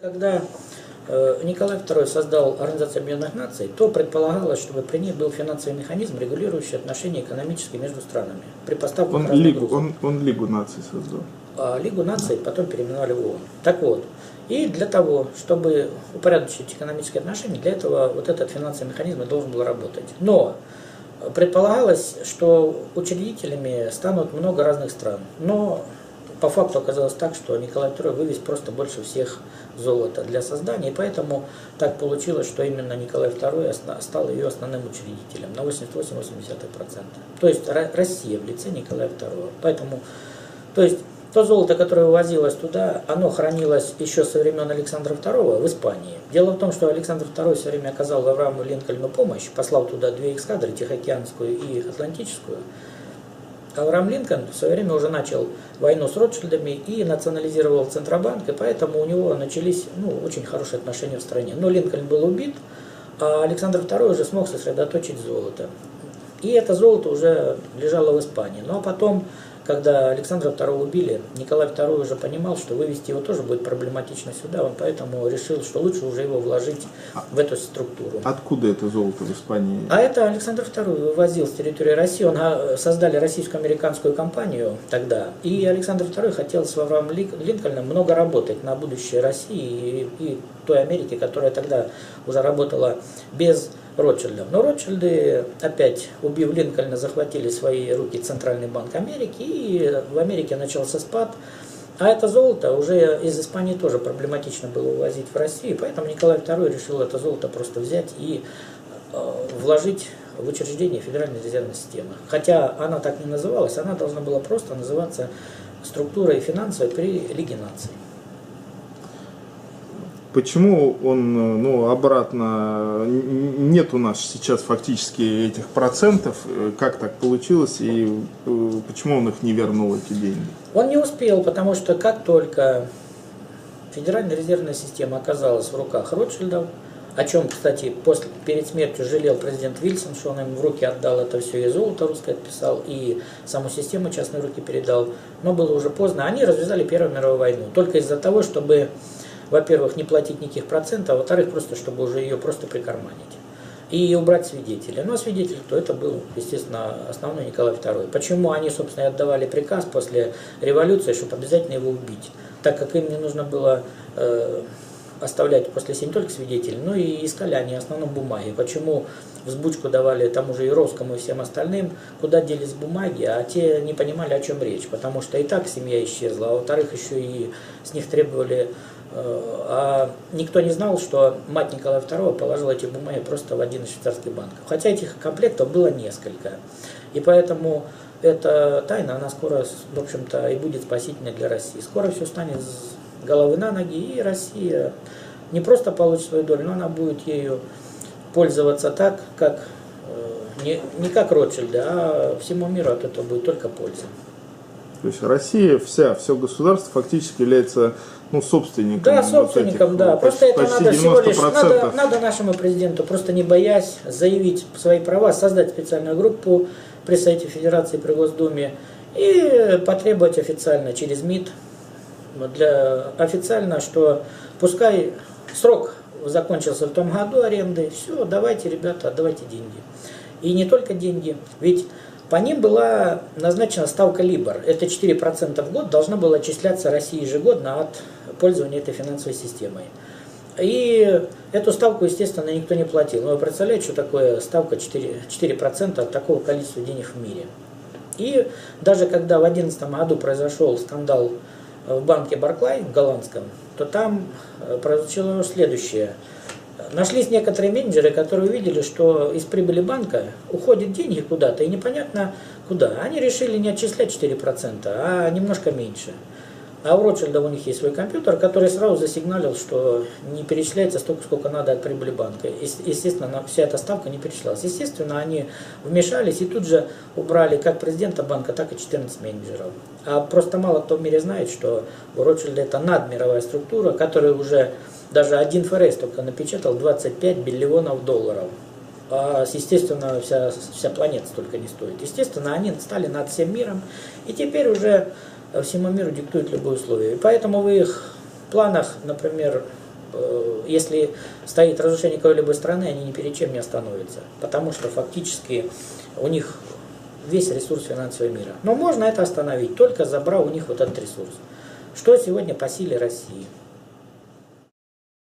Когда э, Николай II создал Организацию Объединенных Наций, то предполагалось, чтобы при ней был финансовый механизм, регулирующий отношения экономические между странами при поставках Он лигу, грузов. он, он Лигу наций создал. А Лигу наций потом переименовали в ООН. Так вот, и для того, чтобы упорядочить экономические отношения, для этого вот этот финансовый механизм и должен был работать. Но предполагалось, что учредителями станут много разных стран. Но по факту оказалось так, что Николай II вывез просто больше всех золота для создания, и поэтому так получилось, что именно Николай II стал ее основным учредителем на 88-80%. То есть Ро- Россия в лице Николая II. Поэтому, то есть то золото, которое вывозилось туда, оно хранилось еще со времен Александра II в Испании. Дело в том, что Александр II все время оказал Аврааму Линкольну помощь, послал туда две эскадры, Тихоокеанскую и Атлантическую. Авраам Линкольн в свое время уже начал войну с Ротшильдами и национализировал Центробанк, и поэтому у него начались ну, очень хорошие отношения в стране. Но Линкольн был убит, а Александр II уже смог сосредоточить золото. И это золото уже лежало в Испании. Ну а потом, когда Александра II убили, Николай II уже понимал, что вывести его тоже будет проблематично сюда, он поэтому решил, что лучше уже его вложить в эту структуру. Откуда это золото в Испании? А это Александр II вывозил с территории России. Он а, создали российско-американскую компанию тогда. И Александр II хотел с Авраамом Ли- Линкольном много работать на будущее России и, и той Америки, которая тогда уже работала без Ротшильдов. Но Ротшильды, опять убив Линкольна, захватили свои руки Центральный банк Америки, и в Америке начался спад. А это золото уже из Испании тоже проблематично было увозить в Россию, поэтому Николай II решил это золото просто взять и э, вложить в учреждение Федеральной резервной системы. Хотя она так не называлась, она должна была просто называться структурой финансовой при Лиге наций. Почему он, э, ну, обратно, н- нет у нас сейчас фактически этих процентов, э, как так получилось, и э, почему он их не вернул, эти деньги? Он не успел, потому что как только Федеральная резервная система оказалась в руках Ротшильдов, о чем, кстати, после, перед смертью жалел президент Вильсон, что он им в руки отдал это все, и золото русское отписал, и саму систему частные руки передал, но было уже поздно. Они развязали Первую мировую войну только из-за того, чтобы, во-первых, не платить никаких процентов, а во-вторых, просто чтобы уже ее просто прикарманить. И убрать свидетеля. Но свидетель, то это был, естественно, основной Николай II. Почему они, собственно, и отдавали приказ после революции, чтобы обязательно его убить? Так как им не нужно было э, оставлять после себя не только свидетелей, но и искали они в основном бумаги. Почему взбучку давали тому же Яровскому и всем остальным, куда делись бумаги, а те не понимали, о чем речь, потому что и так семья исчезла, а во-вторых, еще и с них требовали э, а никто не знал, что мать Николая II положила эти бумаги просто в один из швейцарских банков. Хотя этих комплектов было несколько. И поэтому эта тайна, она скоро, в общем-то, и будет спасительной для России. Скоро все станет головы на ноги, и Россия не просто получит свою долю, но она будет ею пользоваться так, как э, не, не как Ротшильды, а всему миру от этого будет только польза. То есть Россия вся, все государство фактически является ну, собственником. Да, вот собственником, этих, да. Просто это надо всего лишь, 90%. надо, надо нашему президенту, просто не боясь, заявить свои права, создать специальную группу при Совете Федерации при Госдуме и потребовать официально через МИД, для, официально, что пускай срок закончился в том году аренды, все, давайте, ребята, отдавайте деньги. И не только деньги, ведь по ним была назначена ставка Либор. Это 4% в год должна была отчисляться России ежегодно от пользования этой финансовой системой. И эту ставку, естественно, никто не платил. Но вы представляете, что такое ставка 4%, 4% от такого количества денег в мире. И даже когда в 2011 году произошел скандал в банке Барклай, голландском, то там э, произошло следующее. Нашлись некоторые менеджеры, которые увидели, что из прибыли банка уходят деньги куда-то, и непонятно куда. Они решили не отчислять 4%, а немножко меньше. А у Ротшильда у них есть свой компьютер, который сразу засигналил, что не перечисляется столько, сколько надо от прибыли банка. Ес- Естественно, вся эта ставка не перечислялась. Естественно, они вмешались и тут же убрали как президента банка, так и 14 менеджеров. А просто мало кто в мире знает, что у Ротшильда это надмировая структура, которая уже даже один ФРС только напечатал 25 биллионов долларов. А, естественно, вся, вся планета столько не стоит. Естественно, они стали над всем миром, и теперь уже всему миру диктуют любые условия. И поэтому в их планах, например, э, если стоит разрушение какой-либо страны, они ни перед чем не остановятся, потому что фактически у них весь ресурс финансового мира. Но можно это остановить, только забрав у них вот этот ресурс. Что сегодня по силе России?